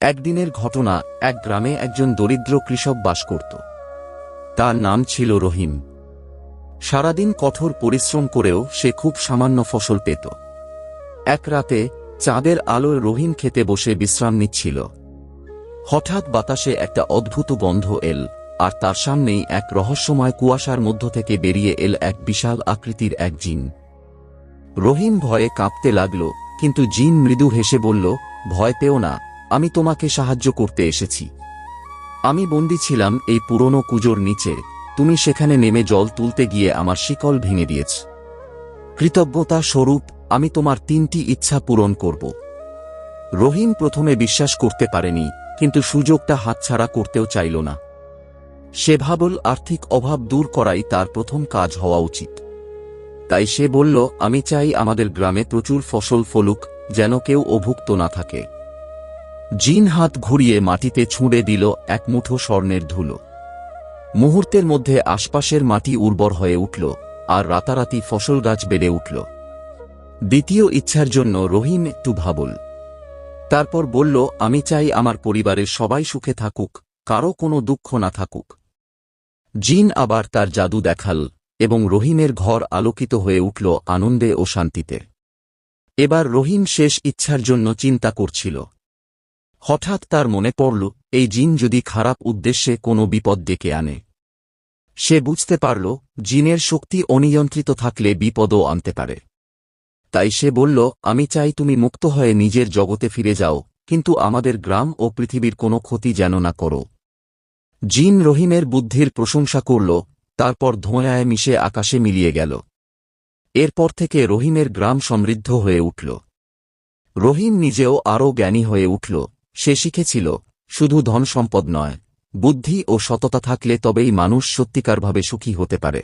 একদিনের ঘটনা, এক গ্রামে একজন দরিদ্র কৃষক বাস করত। তার নাম ছিল রহিম। সারাদিন কঠোর পরিশ্রম করেও সে খুব সামান্য ফসল পেত। এক রাতে চাঁদের আলোয় রহিম খেতে বসে বিশ্রাম নিচ্ছিল। হঠাৎ বাতাসে একটা অদ্ভুত গন্ধ এল, আর তার সামনেই এক রহস্যময় কুয়াশার মধ্য থেকে বেরিয়ে এল এক বিশাল আকৃতির এক জিন। রহিম ভয়ে কাঁপতে লাগল, কিন্তু জিন মৃদু হেসে বলল, ভয় পেও না। আমি তোমাকে সাহায্য করতে এসেছি। আমি বন্দি ছিলাম এই পুরনো কুজোর নিচে, তুমি সেখানে নেমে জল তুলতে গিয়ে আমার শিকল ভেঙে দিয়েছ। কৃতজ্ঞতা স্বরূপ, আমি তোমার তিনটি ইচ্ছা পূরণ করব। রহিম প্রথমে বিশ্বাস করতে পারেনি, কিন্তু সুযোগটা হাতছাড়া করতেও চাইল না। সে ভাবল, আর্থিক অভাব দূর করাই তার প্রথম কাজ হওয়া উচিত। তাই সে বলল, আমি চাই আমাদের গ্রামে প্রচুর ফসল ফলুক, যেন কেউ অভুক্ত না থাকে। জিন হাত ঘুরিয়ে মাটিতে ছুঁড়ে দিল এক মুঠো স্বর্ণের ধুলো। মুহূর্তের মধ্যে আশপাশের মাটি উর্বর হয়ে উঠল, আর রাতারাতি ফসল গাছ বেড়ে উঠল। দ্বিতীয় ইচ্ছার জন্য রহিম একটু ভাবল। তারপর বলল, আমি চাই আমার পরিবারের সবাই সুখে থাকুক, কারও কোনো দুঃখ না থাকুক। জিন আবার তার জাদু দেখাল, এবং রহিমের ঘর আলোকিত হয়ে উঠল আনন্দে ও শান্তিতে। এবার রহিম শেষ ইচ্ছার জন্য চিন্তা করছিল। হঠাৎ তার মনে পড়ল, এই জিন যদি খারাপ উদ্দেশ্যে কোনো বিপদ ডেকে আনে। সে বুঝতে পারল, জিনের শক্তি অনিয়ন্ত্রিত থাকলে বিপদও আনতে পারে। তাই সে বলল, আমি চাই তুমি মুক্ত হয়ে নিজের জগতে ফিরে যাও, কিন্তু আমাদের গ্রাম ও পৃথিবীর কোনো ক্ষতি যেন না করো। জিন রহিমের বুদ্ধির প্রশংসা করল, তারপর ধোঁয়ায় মিশে আকাশে মিলিয়ে গেল। এরপর থেকে রহিমের গ্রাম সমৃদ্ধ হয়ে উঠল। রহিম নিজেও আরও জ্ঞানী হয়ে উঠল। সে শিখেছিল, শুধু ধন সম্পদ নয়, বুদ্ধি ও সততা থাকলে তবেই মানুষ সত্যিকারভাবে সুখী হতে পারে।